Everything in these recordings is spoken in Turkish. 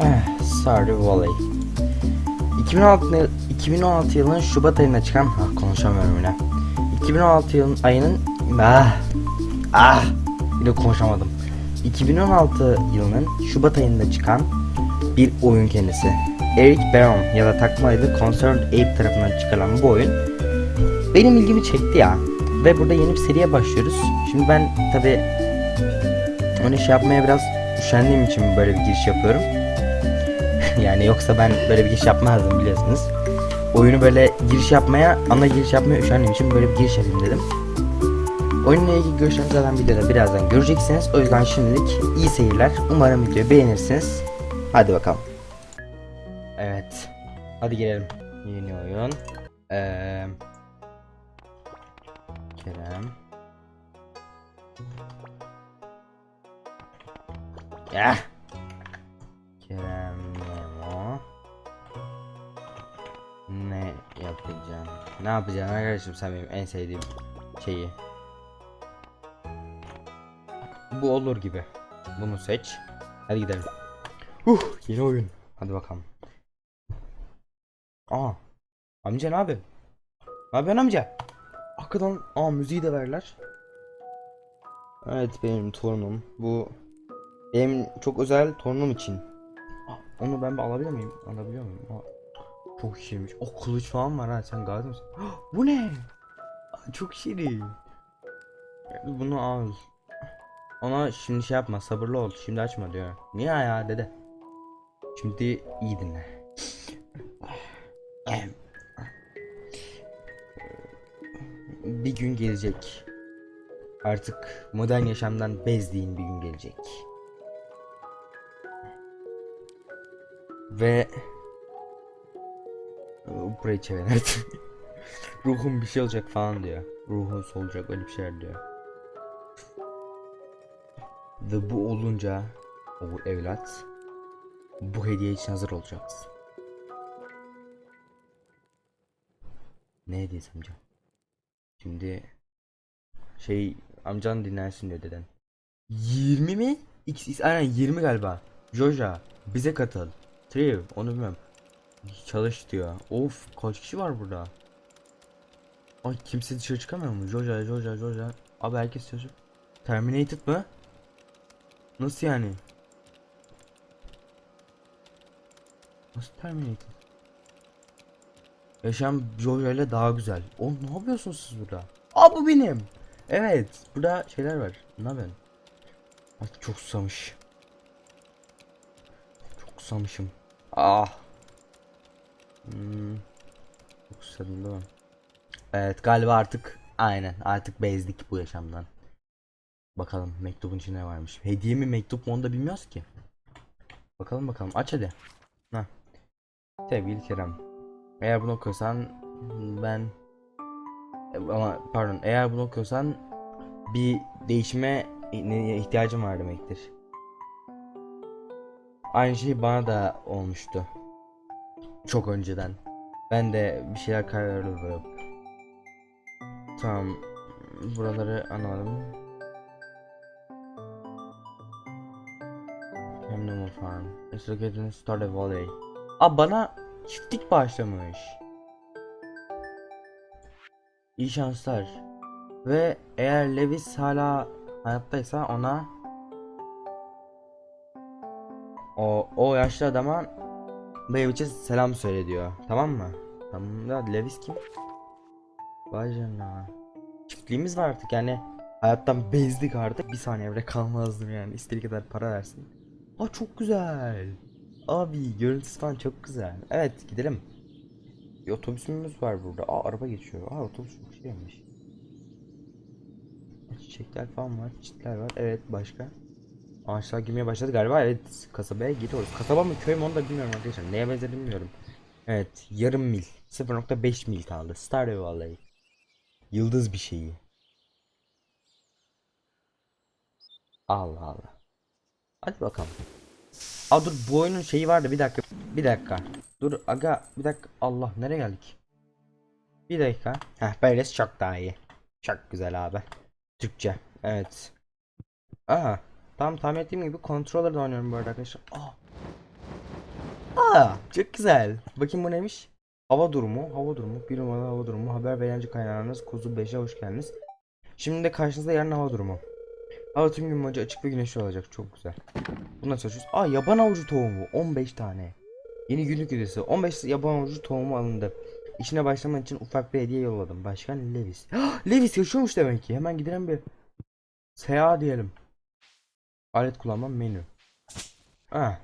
Eh, Stardew Valley. 2016, yıl- 2016 yılının Şubat ayında çıkan... Ah konuşamıyorum yine. 2016 yılın ayının... Ah! Ah! Yine konuşamadım. 2016 yılının Şubat ayında çıkan bir oyun kendisi. Eric Baron ya da takma adı Concerned Ape tarafından çıkarılan bu oyun benim ilgimi çekti ya. Ve burada yeni bir seriye başlıyoruz. Şimdi ben tabi onu şey yapmaya biraz üşendiğim için böyle bir giriş yapıyorum. Yani yoksa ben böyle bir giriş yapmazdım biliyorsunuz. Oyunu böyle giriş yapmaya, ana giriş yapmaya üşendiğim için böyle bir giriş yapayım dedim. Oyunla ilgili görüşlerinizi zaten videoda birazdan göreceksiniz. O yüzden şimdilik iyi seyirler. Umarım videoyu beğenirsiniz. Hadi bakalım. Evet. Hadi girelim. Yeni oyun. Eee... Kerem. Ya. Ne yapacağım arkadaşım sen benim en sevdiğim şeyi. Bu olur gibi. Bunu seç. Hadi gidelim. Uh, yeni oyun. Hadi bakalım. Aa. Amca ne yapıyorsun? Ne yapıyorsun amca? Hakikaten aa müziği de verler. Evet benim torunum. Bu benim çok özel torunum için. Aa, onu ben alabilir miyim? Alabiliyor muyum? Aa, çok şirinmiş. O kılıç falan var ha sen gazi misin? Bu ne? Çok şirin. Bunu al. Ona şimdi şey yapma sabırlı ol. Şimdi açma diyor. Niye ya dede? Şimdi iyi dinle. bir gün gelecek. Artık modern yaşamdan bezdiğin bir gün gelecek. Ve burayı çevir artık. Ruhum bir şey olacak falan diyor. Ruhun solacak öyle bir şeyler diyor. Ve bu olunca o evlat bu hediye için hazır olacaksın. Ne hediyesi amca? Şimdi şey amcan dinlensin diyor deden. 20 mi? X, X aynen 20 galiba. Joja bize katıl. Triv onu bilmem. Çalış diyor. Of kaç kişi var burada? Ay kimse dışarı çıkamıyor mu? Joja Joja Joja. Abi herkes çalışıyor. Terminated mı? Nasıl yani? Nasıl Terminated? Yaşam Jojo ile daha güzel. O ne yapıyorsunuz siz burada? Aa bu benim. Evet. Burada şeyler var. Ne yapıyorsun? Artık çok susamış. Çok susamışım. Ah. Hmm. Susadım değil mi? Evet galiba artık aynen artık bezdik bu yaşamdan. Bakalım mektubun içinde ne varmış. Hediye mi mektup mu onu da bilmiyoruz ki. Bakalım bakalım aç hadi. Heh. Sevgili Kerem. Eğer bunu okuyorsan ben ama pardon eğer bunu okuyorsan bir değişime ihtiyacım var demektir. Aynı şey bana da olmuştu. Çok önceden. Ben de bir şeyler kaybediyorum. Tamam. Buraları anladım. Memnun Farm. It's located in Stardew Valley. Aa bana çiftlik başlamış. İyi şanslar. Ve eğer Lewis hala hayattaysa ona o o yaşlı adama Beyvic'e selam söyle diyor. Tamam mı? Tamam da Lewis kim? Vay canına. Çiftliğimiz var artık yani. Hayattan bezdik artık. Bir saniye bile kalmazdım yani. İstediği kadar para versin. Aa çok güzel. Abi görüntüsü falan çok güzel. Evet gidelim. Bir otobüsümüz var burada. Aa araba geçiyor. Aa otobüs çok şeymiş. Çiçekler falan var. Çitler var. Evet başka. Ağaçlar girmeye başladı galiba. Evet kasabaya gidiyoruz. Kasaba mı köy mü onu da bilmiyorum arkadaşlar. Neye benzediğini bilmiyorum. Evet yarım mil. 0.5 mil kaldı. Stardew Valley. Yıldız bir şeyi. Allah Allah. Hadi bakalım. Aa dur bu oyunun şeyi vardı bir dakika. Bir dakika. Dur aga bir dakika. Allah nereye geldik? Bir dakika. Heh böylesi çok daha iyi. Çok güzel abi. Türkçe. Evet. Aha. Tam tahmin ettiğim gibi controller'da oynuyorum bu arada arkadaşlar. Aa. Aa, çok güzel. Bakayım bu neymiş? Hava durumu, hava durumu, bir numaralı hava durumu, haber ve eğlence kaynağınız Kuzu 5'e hoş geldiniz. Şimdi de karşınızda yarın hava durumu. Hava tüm gün boyunca açık ve güneşli olacak. Çok güzel. Bunu nasıl açıyoruz? Aa yaban avucu tohumu 15 tane. Yeni günlük hediyesi 15 yaban avucu tohumu alındı. İşine başlaman için ufak bir hediye yolladım. Başkan Levis. Levis yaşıyormuş demek ki. Hemen gidelim bir seyahat diyelim. Alet kullanma menü. Ha.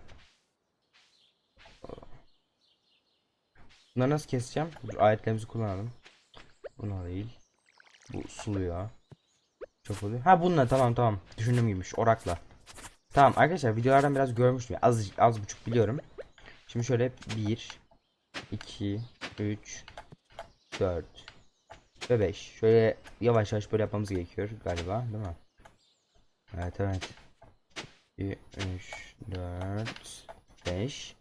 Bunları nasıl keseceğim? Dur, aletlerimizi kullanalım. Buna değil. Bu sulu ya. Çok oluyor. Ha bununla tamam tamam. Düşündüğüm gibiymiş. Orakla. Tamam arkadaşlar videolardan biraz görmüştüm. Az az buçuk biliyorum. Şimdi şöyle 1 2 3 4 ve 5. Şöyle yavaş yavaş böyle yapmamız gerekiyor galiba, değil mi? Evet evet. 2 3 4 5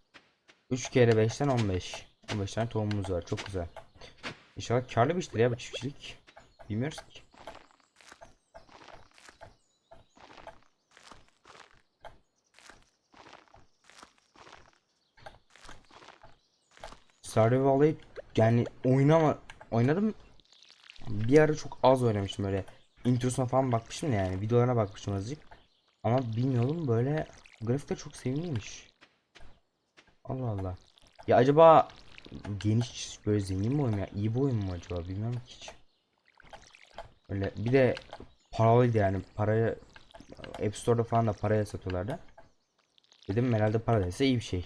3 kere 5'ten 15. 15 tane tohumumuz var. Çok güzel. İnşallah karlı bir iştir ya bu çiftçilik. Bilmiyoruz ki. Valley yani oynama oynadım. Bir ara çok az oynamıştım öyle. Introsuna falan bakmıştım yani videolarına bakmıştım azıcık. Ama bilmiyordum böyle grafikler çok sevimliymiş. Allah Allah. Ya acaba geniş böyle zengin mi oyun ya? İyi bir oyun mu acaba? Bilmiyorum ki hiç. Öyle bir de paralıydı yani paraya App Store'da falan da paraya satıyorlardı. Dedim herhalde paradaysa iyi bir şey.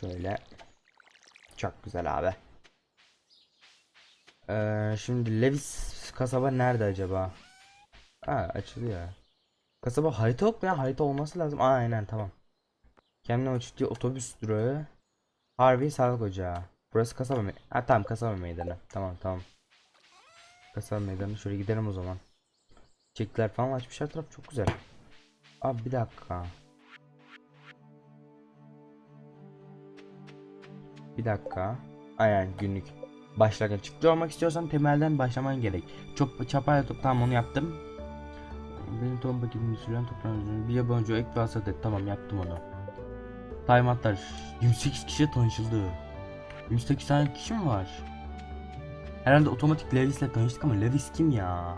Şöyle. Çok güzel abi. Ee, şimdi Levis kasaba nerede acaba? Ha açılıyor. Kasaba harita yok ya? Harita olması lazım. Aa, aynen tamam. Kendine açık otobüs durağı. Harvey Sağlık Ocağı. Burası kasaba mı? Ha tamam kasaba meydanı. Tamam tamam. Kasaba meydanı. Şöyle gidelim o zaman. Çekler falan açmışlar taraf çok güzel. Abi bir dakika. Bir dakika. Aynen günlük. Başlarken çıktı olmak istiyorsan temelden başlaman gerek. Çok çapayla top tamam onu yaptım. Benim tohum paketimi süren toprağın bir yabancı ek ve hasat et. Tamam yaptım onu. Timeoutlar. 28 kişiye tanışıldı. 28 tane kişi mi var? Herhalde otomatik Levis'le tanıştık ama Levis kim ya?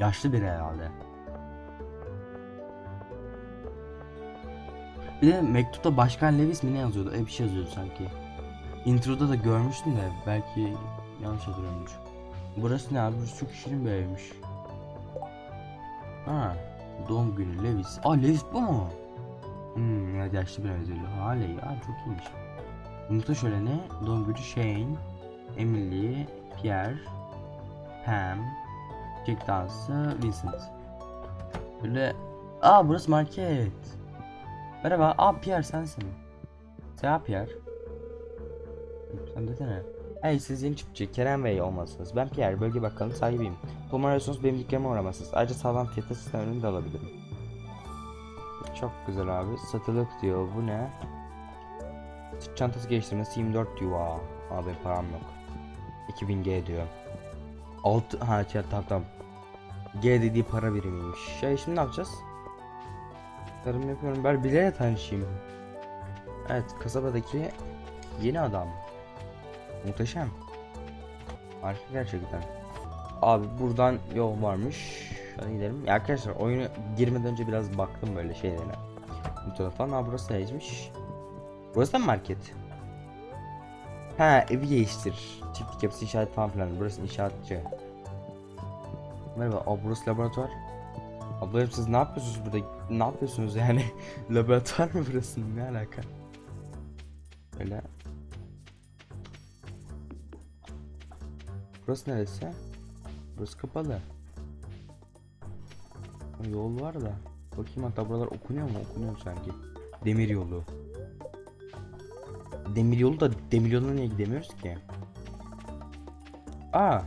Yaşlı biri herhalde. Bir de mektupta Başkan Levis mi ne yazıyordu? Öyle bir şey yazıyordu sanki. Introda da görmüştüm de belki yanlış hatırlıyormuş. Burası ne abi? Burası çok şirin bir evmiş. Ha, doğum günü Levis. Aa Levis bu mu? Hmm, evet yaşlı bir benziyor. Hale ya çok iyiymiş. Şöyle ne? Doğum günü Shane, Emily, Pierre, Pam, Jack dansı, Vincent. Böyle... Aa burası market. Merhaba. Aa Pierre sensin. Selam Pierre. Sen desene. Hey siz yeni çiftçi Kerem Bey olmalısınız. Ben Pierre, bölge bakkalının sahibiyim. Tohum arıyorsanız benim dükkanıma uğramalısınız. Ayrıca sağlam fiyata sizden de alabilirim. Çok güzel abi. Satılık diyor. Bu ne? Çantası geliştirmesi 24 diyor. Aa, Abi param yok. 2000G diyor. 6 ha şey, tamam tamam. G dediği para birimiymiş. Şey şimdi ne yapacağız? Tarım yapıyorum. Ben bile tanışayım. Evet kasabadaki yeni adam. Muhteşem. Harika gerçekten. Abi buradan yol varmış. Hadi gidelim. Ya arkadaşlar oyunu girmeden önce biraz baktım böyle şeylerine. Mutlu falan. Ha burası neymiş? Burası da market? Ha evi değiştir. Çiftlik yapısı inşaat falan filan. Burası inşaatçı. Merhaba. Aa burası laboratuvar. Ablayım siz ne yapıyorsunuz burada? Ne yapıyorsunuz yani? laboratuvar mı burası? Ne alaka? Öyle. Burası neresi? Burası kapalı. Yol var da. Bakayım hatta buralar okunuyor mu? Okunuyor sanki. Demir yolu. Demir yolu da demir yoluna niye gidemiyoruz ki? Aa,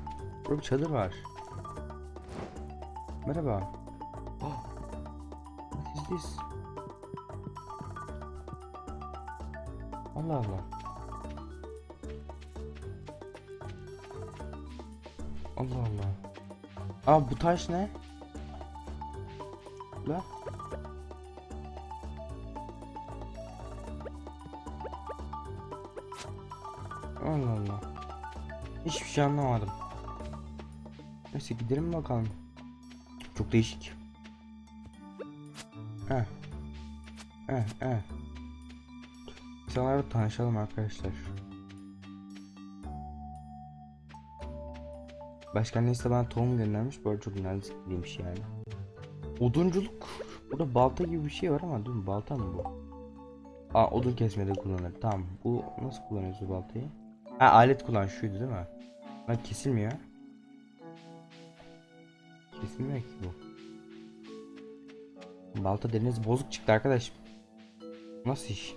burada bir çadır var. Merhaba. Oh. What is this? Allah Allah. Allah Allah. Aa bu taş ne? La. Allah Allah. Hiçbir şey anlamadım. Neyse gidelim bakalım. Çok değişik. Heh. Heh heh. İnsanlarla tanışalım arkadaşlar. Başkan neyse bana tohum göndermiş. Böyle çok nazikliğiymiş yani. Odunculuk. Burada balta gibi bir şey var ama dur balta mı bu? Aa odun kesmede kullanır. Tamam. Bu nasıl kullanıyoruz bu baltayı? Ha alet kullan şuydu değil mi? Lan kesilmiyor. Kesilmiyor ki bu. Balta deriniz bozuk çıktı arkadaş. Nasıl iş?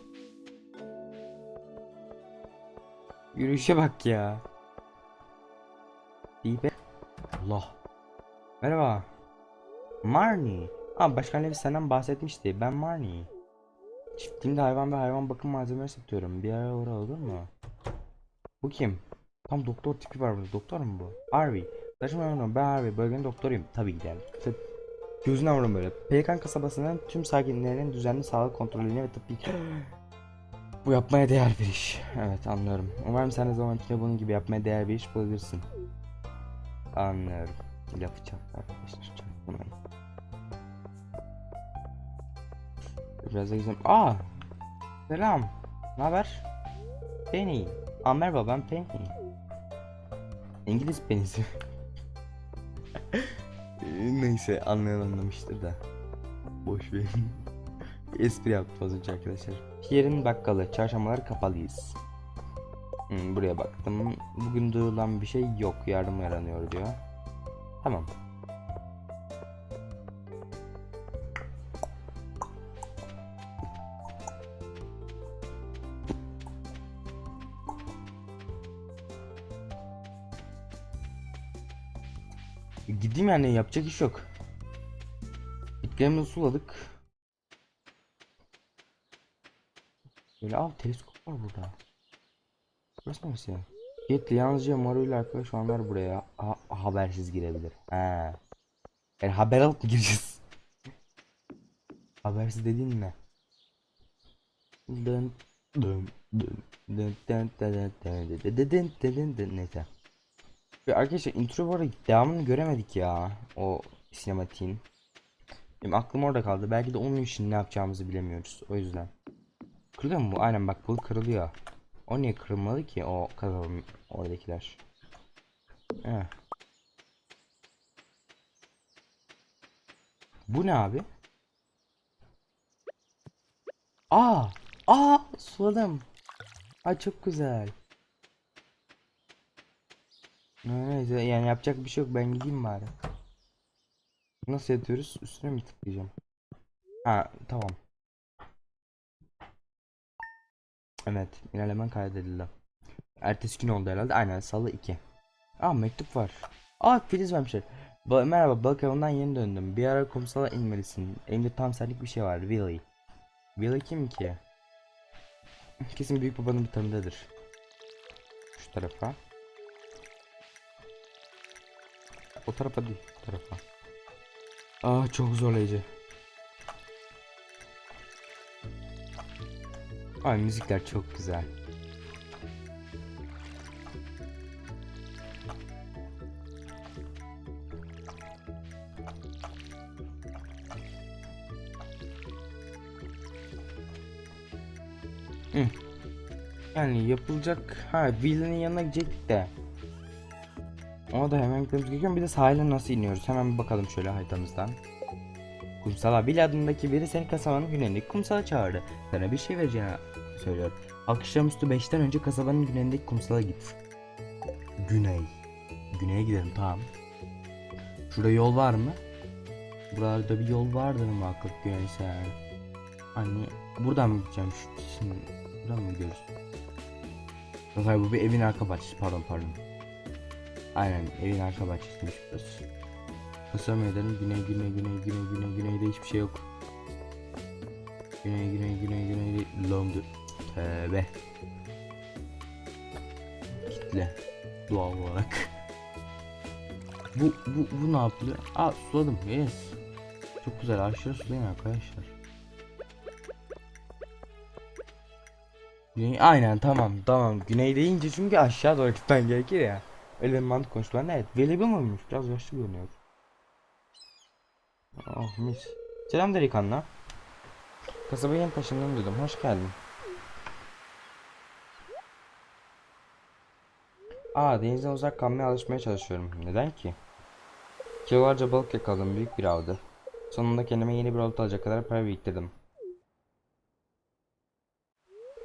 Yürüyüşe bak ya. İyi be. Allah. Merhaba. Marnie. Aa Başkan Levi senden bahsetmişti. Ben Marnie. Çiftliğimde hayvan ve hayvan bakım malzemeleri satıyorum. Bir ara uğra olur mu? Bu kim? Tam doktor tipi var burada. Doktor mu bu? Harvey. Saçmalama ben Harvey. Bölgenin doktoruyum. Tabii gidelim. Tıp. Gözüne vurun böyle. Pelikan kasabasının tüm sakinlerinin düzenli sağlık kontrolüne ve tıbbi... Bu yapmaya değer bir iş. Evet anlıyorum. Umarım sen de zamankinde bunun gibi yapmaya değer bir iş bulabilirsin. Anlıyorum. Çaktı arkadaşlar. Çaktırmayın. Biraz da güzel. Aa! Selam. Ne haber? Penny. Aa merhaba ben Penny. İngiliz penisi. Neyse anlayan anlamıştır da. Boş verin. Espri yaptım az önce arkadaşlar. Pierre'in bakkalı. Çarşambaları kapalıyız. Hmm, buraya baktım. Bugün duyulan bir şey yok. Yardım aranıyor diyor. Tamam. E, Gideyim yani yapacak iş yok. Bitkilerimizi suladık. Böyle al teleskop var burada. Burası neresi ya? Yetli yalnızca Maru ile arkadaş olanlar buraya ha- habersiz girebilir. He. Yani haber alıp mı gireceğiz? habersiz dediğin ne? Dın dın dın dın dın dın dın dın dın dın neyse. Ve arkadaşlar intro bu arada devamını göremedik ya. O sinematiğin. Benim aklım orada kaldı. Belki de onun için ne yapacağımızı bilemiyoruz. O yüzden. Kırılıyor mu bu? Aynen bak bu kırılıyor. O niye kırılmalı ki o kazalım oradakiler. Heh. Bu ne abi? Aa! Aa! Suladım. Ay çok güzel. Neyse yani yapacak bir şey yok ben gideyim bari. Nasıl yatıyoruz? Üstüne mi tıklayacağım? Ha tamam. Evet ilerlemen kaydedildi. Ertesi gün oldu herhalde. Aynen salı 2. Aa mektup var. Aa Filiz vermişler. Ba merhaba balık avından yeni döndüm. Bir ara kumsala inmelisin. Elimde tam senlik bir şey var. Willy. Willy kim ki? Kesin büyük babanın bir tanıdığıdır. Şu tarafa. O tarafa değil, bu tarafa. Aa çok zorlayıcı. Ay müzikler çok güzel. Yani yapılacak ha Will'in yanına gidecek de ona da hemen gitmemiz gerekiyor. Bir de sahile nasıl iniyoruz? Hemen bir bakalım şöyle haritamızdan. Kumsala Bill adındaki biri seni kasabanın güneyindeki kumsala çağırdı. Sana bir şey vereceğini söylüyor. Akşamüstü 5'ten önce kasabanın güneyindeki kumsala git. Güney. Güneye gidelim tamam. Şurada yol var mı? Buralarda bir yol vardır muhakkak güneyse yani. Hani buradan mı gideceğim şimdi? Buradan mı gidiyoruz? Yok hayır bu bir evin arka bahçesi pardon pardon. Aynen evin arka bahçesiymiş burası. Kısa meydanın güney güney güney güney güney güneyde hiçbir şey yok. Güney güney güney güney Londra. Tövbe. Kitle. Doğal olarak. bu, bu, bu ne yapılıyor? Aa suladım. Yes. Çok güzel. Aşırı sulayın arkadaşlar. Güney aynen tamam tamam. Güney deyince çünkü aşağı doğru gitmen gerekir ya. Öyle bir mantık konuştular. Evet. Veli olmuş. Biraz yaşlı görünüyor. Oh mis. Selam delikanlı. Kasabaya yeni taşındığını duydum. Hoş geldin. Aa denizden uzak kalmaya alışmaya çalışıyorum. Neden ki? Kilolarca balık yakaladım. Büyük bir avdı. Sonunda kendime yeni bir olta alacak kadar para biriktirdim.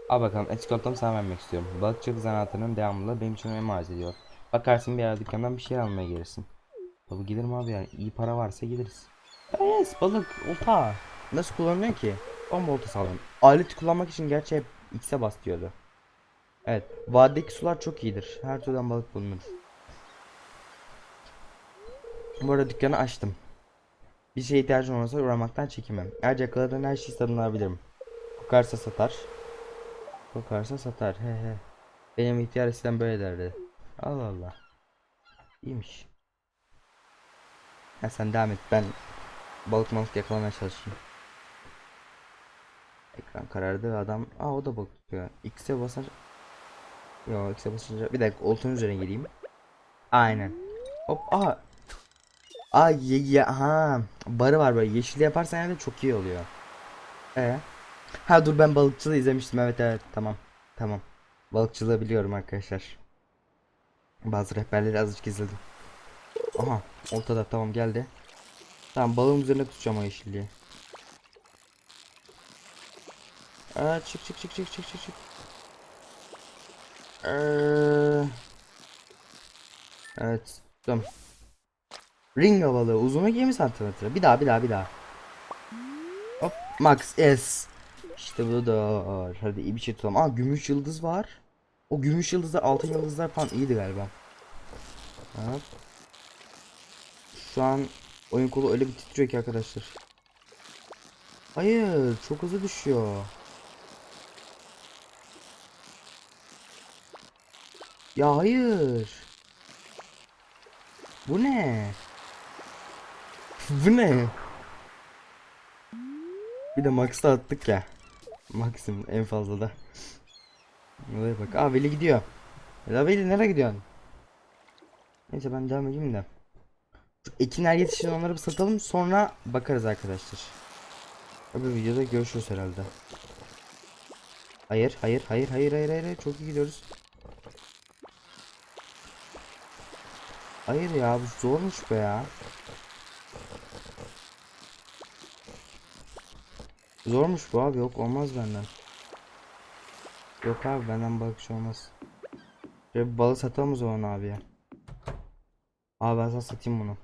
Al bakalım eski oltamı sana vermek istiyorum. Balıkçılık zanaatının devamlılığı benim için önem ediyor. Bakarsın bir ara dükkandan bir şey almaya gelirsin. Tabi giderim abi yani iyi para varsa gideriz. Yes balık olta. Nasıl kullanılıyor ki? Bomba oltası aldım. Aleti kullanmak için gerçi hep X'e bas diyordu. Evet. Vadideki sular çok iyidir. Her türden balık bulunur. Bu arada dükkanı açtım. Bir şeye ihtiyacın olursa uğramaktan çekinmem. Ayrıca yakaladığın her şeyi satın alabilirim. Kokarsa satar. Kokarsa satar. He he. Benim ihtiyar eskiden böyle derdi. Allah Allah. İyiymiş. Ha sen devam et. Ben balık malık yakalamaya çalışayım. Ekran karardı ve adam... Aa o da balık tutuyor. X'e basınca... Yo X'e basınca... Bir dakika oltanın üzerine geleyim. Aynen. Hop aa. Aa ye, ye, ha. Barı var böyle. Yeşil yaparsan yani çok iyi oluyor. E. Ha dur ben balıkçılığı izlemiştim. Evet evet tamam. Tamam. Balıkçılığı biliyorum arkadaşlar. Bazı rehberleri azıcık izledim. Aha ortada tamam geldi. Tamam balığın üzerine tutacağım o yeşilliği. Aa, çık çık çık çık çık çık çık. Ee, evet tamam. Ringa balığı uzunluğu 20 santimetre. Bir daha bir daha bir daha. Hop max S. İşte bu da. Hadi iyi bir şey tutalım. Aa gümüş yıldız var. O gümüş yıldızlar altın yıldızlar falan iyiydi galiba. Hop. Şu an oyun kolu öyle bir titriyor ki arkadaşlar. Hayır çok hızlı düşüyor. Ya hayır. Bu ne? Bu ne? Bir de Max'ta attık ya. Max'im en fazla da. Olaya bak. Aa Veli gidiyor. Veli nereye gidiyorsun? Neyse ben devam edeyim de. Ekinler yetişin onları bir satalım sonra bakarız arkadaşlar. Öbür videoda görüşürüz herhalde. Hayır hayır hayır hayır hayır hayır çok iyi gidiyoruz. Hayır ya bu zormuş be ya. Zormuş bu abi yok olmaz benden. Yok abi benden balıkçı olmaz. Şöyle bir balık satalım o zaman abi ya. Abi ben sana satayım bunu.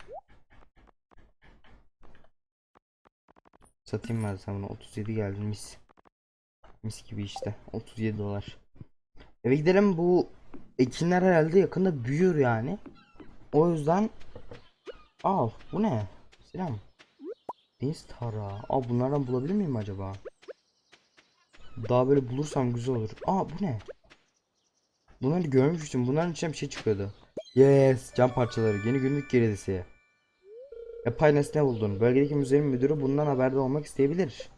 Satayım ben sana bunu 37 geldi mis. Mis gibi işte 37 dolar. Eve gidelim bu ekinler herhalde yakında büyür yani. O yüzden al bu ne? Selam. Deniz tara. Aa bunlardan bulabilir miyim acaba? Daha böyle bulursam güzel olur. Aa bu ne? Bunları görmüştüm. Bunların içinden bir şey çıkıyordu. Yes, cam parçaları. Yeni günlük geridisi. Yapay nesne buldun. Bölgedeki müzenin müdürü bundan haberdar olmak isteyebilir.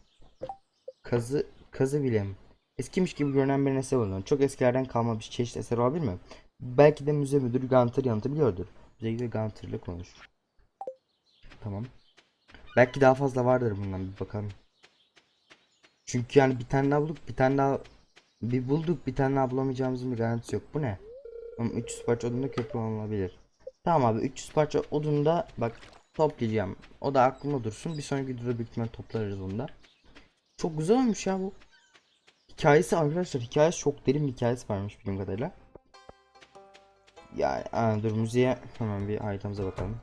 Kazı, kazı bilim. Eskimiş gibi görünen bir nesne buldun. Çok eskilerden kalma bir çeşit eser olabilir mi? Belki de müze müdürü Gunter yanıtı biliyordur. Müze gibi Gunter ile konuş. Tamam. Belki daha fazla vardır bundan bir bakalım. Çünkü yani bir tane daha bulduk, bir tane daha bir bulduk, bir tane daha bulamayacağımızın bir garantisi yok. Bu ne? Ama 300 parça odunda köprü olabilir. Tamam abi 300 parça odunda bak toplayacağım. O da aklımda dursun. Bir sonraki videoda büyük ihtimalle toplarız onu da. Çok güzel olmuş ya bu. Hikayesi arkadaşlar hikayesi çok derin bir hikayesi varmış bildiğim kadarıyla. Yani aa, dur müziğe hemen bir item'ıza bakalım.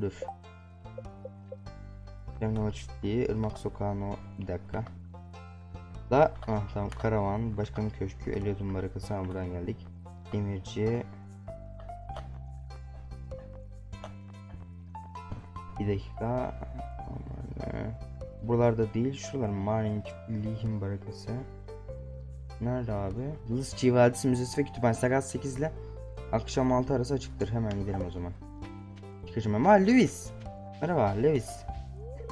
Dur. Yanlama çiftliği, Irmak Sokağı'nı bir dakika. Da ah tamam karavan, başkanın köşkü, Eliyot'un barakası buradan geldik. Demirci. Bir dakika. Ne. Buralarda değil, şuralar Marin Lihim barakası. Nerede abi? Yıldız Vadisi Müzesi ve Kütüphanesi saat 8 ile akşam 6 arası açıktır. Hemen gidelim o zaman. Çıkacağım ama Lewis. Merhaba Lewis.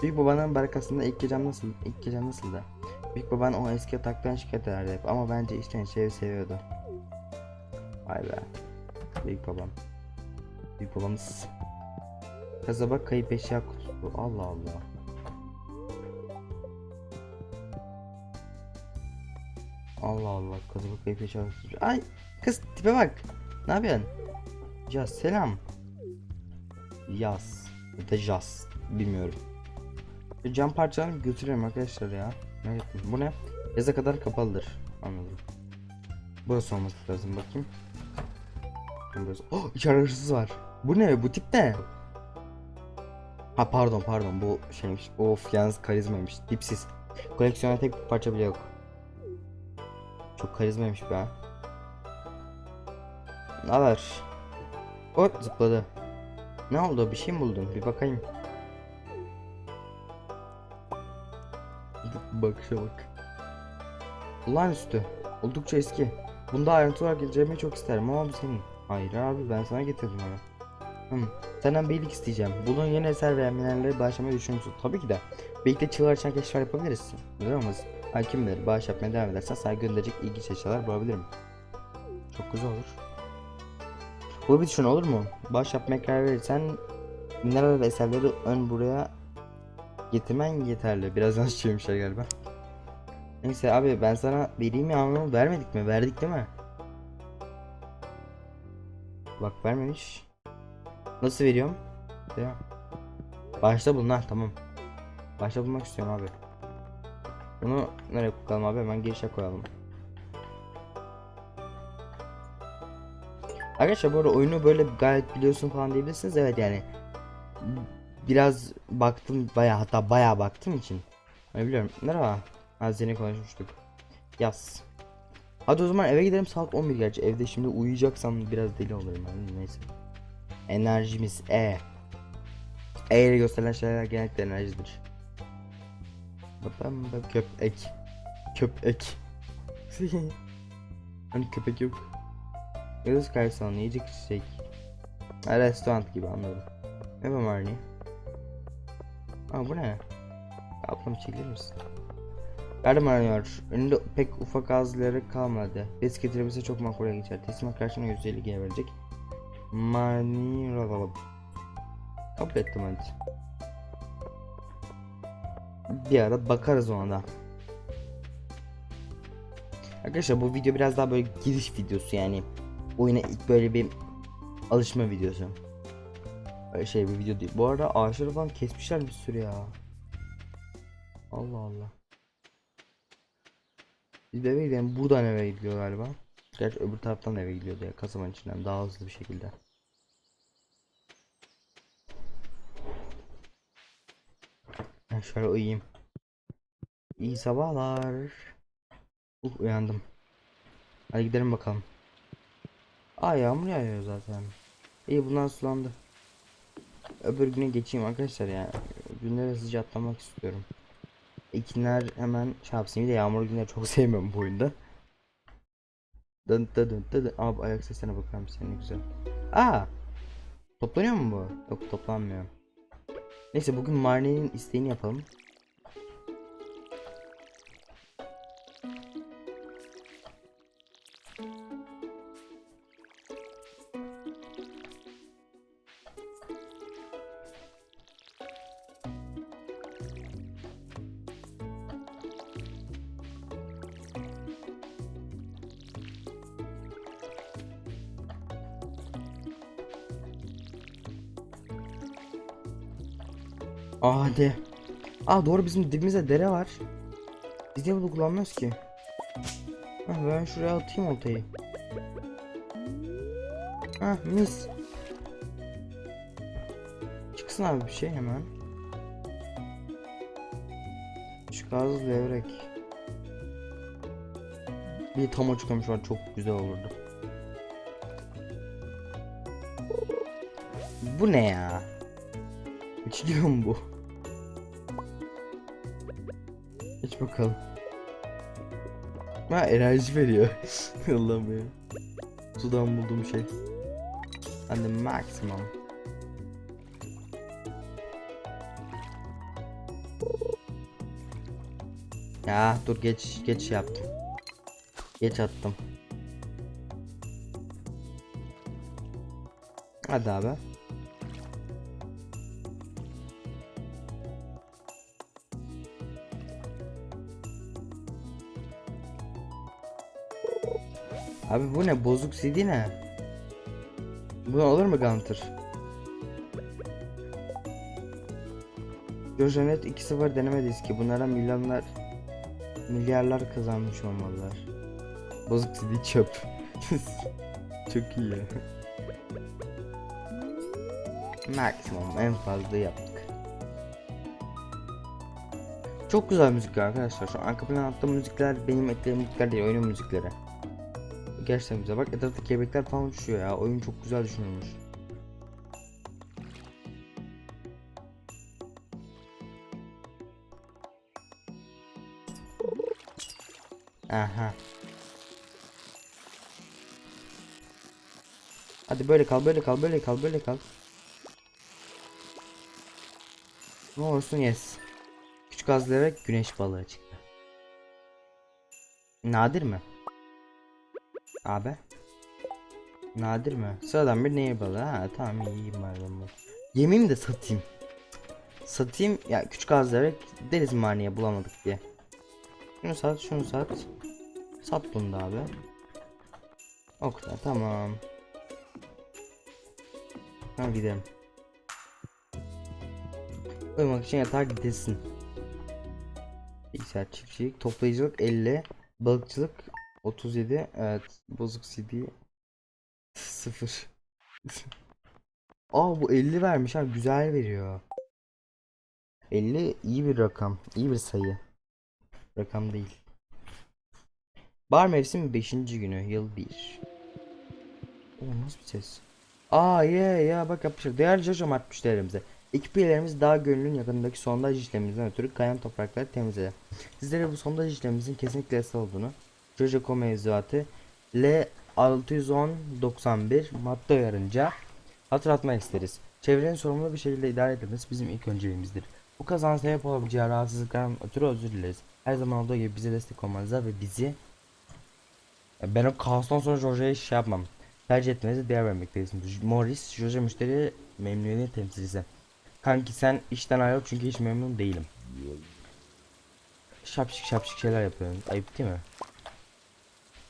Büyük babanın barakasında ilk gecem nasıl? İlk gecem nasıldı? Büyük baban o eski yataktan şikayet ederdi hep ama bence içten içe evi seviyordu. Vay be. Büyük babam. Büyük babamız. Kasaba kayıp eşya kutusu. Allah Allah. Allah Allah kasaba kayıp eşya kutusu. Ay kız tipe bak. Ne yapıyorsun? Ya selam. Yaz. Ya da jaz. Bilmiyorum. Cam parçalarını götürüyorum arkadaşlar ya. Ne? Bu ne? Yaza kadar kapalıdır. Anladım. Burası olması lazım bakayım. Burası. Oh içeride hırsız var. Bu ne? Bu tip ne? Ha pardon pardon bu şeymiş. Of yalnız karizmaymış. Dipsiz. Koleksiyona tek bir parça bile yok. Çok karizmaymış be. Ne haber? Hop zıpladı. Ne oldu? Bir şey mi buldun? Bir bakayım. Bakışa bak. Olağanüstü. Oldukça eski. Bunda ayrıntı olarak incelemeyi çok isterim ama bu senin. Hayır abi ben sana getirdim onu. Hmm. Senden beylik isteyeceğim. Bunun yeni eser veya mineralleri bağışlamayı düşünür? Tabii ki de. Birlikte çığır açan keşifler yapabiliriz. Neden olmaz? Ay kim bilir bağış yapmaya devam edersen sana gönderecek ilginç eşyalar bulabilirim. Çok güzel olur. Bu bir düşün olur mu? Bağış yapmaya karar verirsen mineral ve eserleri ön buraya getirmen yeterli. Biraz yanlış çevirmişler galiba. Neyse abi ben sana vereyim ya ama vermedik mi? Verdik değil mi? Bak vermemiş. Nasıl veriyorum? Değil mi? Başta bunlar tamam. Başta bulmak istiyorum abi. Bunu nereye koyalım abi? Hemen girişe koyalım. Arkadaşlar bu arada oyunu böyle gayet biliyorsun falan diyebilirsiniz. Evet yani biraz baktım baya hatta baya baktım için. Hani biliyorum. Merhaba. Az yeni konuşmuştuk. Yaz. Hadi o zaman eve gidelim saat 11 gerçi. Evde şimdi uyuyacaksam biraz deli olurum yani neyse. Enerjimiz E. E ile gösterilen şeyler genellikle enerjidir. Babam da köpek. Köpek. hani köpek yok. Yıldız karşısında yiyecek içecek. Restoran gibi anladım. Ne var Marnie? Aa bu ne? Ablam çekilir misin? Yardım aranıyor. Önünde pek ufak ağızları kalmadı. Bez getirebilirse çok makbule geçer. Teslimat karşılığında 150 G verecek. Mani ralalım. Kabul ettim hadi. Bir ara bakarız ona da. Arkadaşlar bu video biraz daha böyle giriş videosu yani. Oyuna ilk böyle bir alışma videosu. Öyle şey bir video değil. Bu arada ağaçları falan kesmişler bir sürü ya. Allah Allah. Biz eve gidelim. Buradan eve gidiyor galiba. Gerçi öbür taraftan eve gidiyordu ya. Kasabanın içinden daha hızlı bir şekilde. Ben şöyle uyuyayım. İyi sabahlar. Uh uyandım. Hadi gidelim bakalım. Aa yağmur yağıyor zaten. İyi bunlar sulandı. Öbür güne geçeyim arkadaşlar ya. Günleri hızlıca atlamak istiyorum. İkinler hemen şey. Bir de yağmur günleri çok sevmiyorum bu oyunda. Dın dın dın dın. Abi ayak seslerine bakar mısın? Güzel. Aa! Toplanıyor mu bu? Yok toplanmıyor. Neyse bugün Marnie'nin isteğini yapalım. Aa hadi. Aa doğru bizim dibimizde dere var. Biz niye bunu kullanmıyoruz ki? Hah, ben şuraya atayım oltayı. Hah mis. Çıksın abi bir şey hemen. Şu gazlı levrek. Bir de tam açıklamış var çok güzel olurdu. Bu ne ya? İçiliyor mu bu? İç bakalım. Ha enerji veriyor. Allah'ım ya. Sudan bulduğum şey. And the maximum. Ya dur geç geç yaptım. Geç attım. Hadi abi. Abi bu ne? Bozuk CD ne? Bu olur mu Gunter? Jojonet 2-0 deneme diski. Bunlara milyonlar milyarlar kazanmış olmalılar. Bozuk CD çöp. Çok iyi ya. Maksimum en fazla yaptık. Çok güzel müzik arkadaşlar. Şu arka plan attığım müzikler benim eklediğim müzikler değil, oyunun müzikleri. Gerçekten güzel. Bak etrafta kelebekler falan uçuyor ya. Oyun çok güzel düşünülmüş. Aha. Hadi böyle kal, böyle kal, böyle kal, böyle kal. Ne olursun yes. Küçük azlara güneş balığı çıktı. Nadir mi? Abi. Nadir mi? Sıradan bir nehir balığı. Ha tamam iyiyim madem bu. Yemeyeyim de satayım. Satayım ya küçük azlara deriz maniye bulamadık diye. Şunu sat, şunu sat. Sat bunu da abi. O kadar tamam. Hadi gidelim. Uyumak için yatağa gidilsin. Bilgisayar çiftçilik, toplayıcılık 50, balıkçılık 37, evet bozuk CD 0. Aa bu 50 vermiş ha güzel veriyor. 50 iyi bir rakam, iyi bir sayı. Rakam değil. Bar mevsimi 5. günü, yıl 1. O nasıl bir ses? Aa ye ya bak yapmışlar. Değerli Jojo Mart müşterilerimize. Ekip üyelerimiz daha gönlün yakınındaki sondaj işlemimizden ötürü kayan toprakları temizledi. Sizlere bu sondaj işlemimizin kesinlikle yasal olduğunu, Jojo mevzuatı L610-91 madde uyarınca hatırlatmak isteriz. Çevrenin sorumlu bir şekilde idare edilmesi bizim ilk önceliğimizdir. Bu kazanın sebep olabileceği rahatsızlıklardan ötürü özür dileriz. Her zaman olduğu gibi bize destek olmanıza ve bizi ben o kaostan sonra Jojo'ya şey yapmam. Tercih etmenize değer vermekteyiz. Morris, Jojo müşteri memnuniyet temsilcisi. Kanki sen işten ayrıl çünkü hiç memnun değilim. Şapşık şapşık şeyler yapıyorsun. Ayıp değil mi?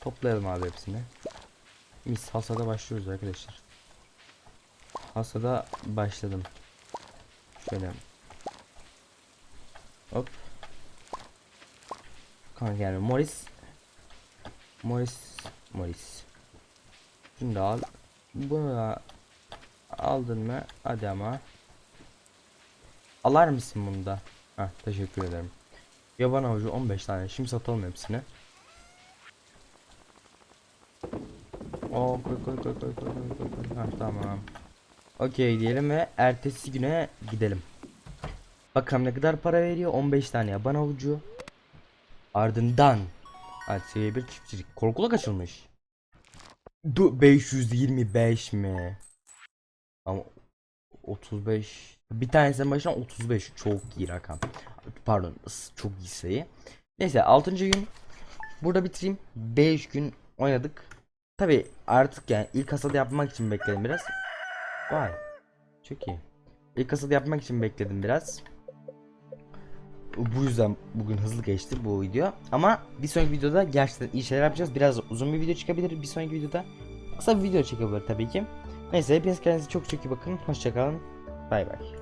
Toplayalım abi hepsini. Mis hasada başlıyoruz arkadaşlar. Hasada başladım. Şöyle. Hop. Kanka yani Morris. Morris. Morris. Şunu da al. Bunu da aldın mı? Hadi ama. Alar mısın bunu da? Heh, teşekkür ederim. Yaban avucu 15 tane. Şimdi satalım hepsini. Oo koy koy koy koy koy koy koy koy. Heh, tamam. Okey diyelim ve ertesi güne gidelim. Bakalım ne kadar para veriyor? 15 tane yaban avucu. Ardından Hadi seviye bir çiftçilik. Korkulak açılmış. Du 525 mi? Ama 35 bir tanesinin başına 35 çok iyi rakam. Pardon çok iyi sayı. Neyse 6. gün burada bitireyim. 5 gün oynadık. Tabi artık yani ilk hasada yapmak için bekledim biraz. Vay. Çok iyi. İlk hasada yapmak için bekledim biraz. Bu yüzden bugün hızlı geçti bu video. Ama bir sonraki videoda gerçekten iyi şeyler yapacağız. Biraz uzun bir video çıkabilir bir sonraki videoda. Kısa bir video çekebilir tabii ki. Neyse hepiniz kendinize çok çok iyi bakın. Hoşçakalın. Bay bay.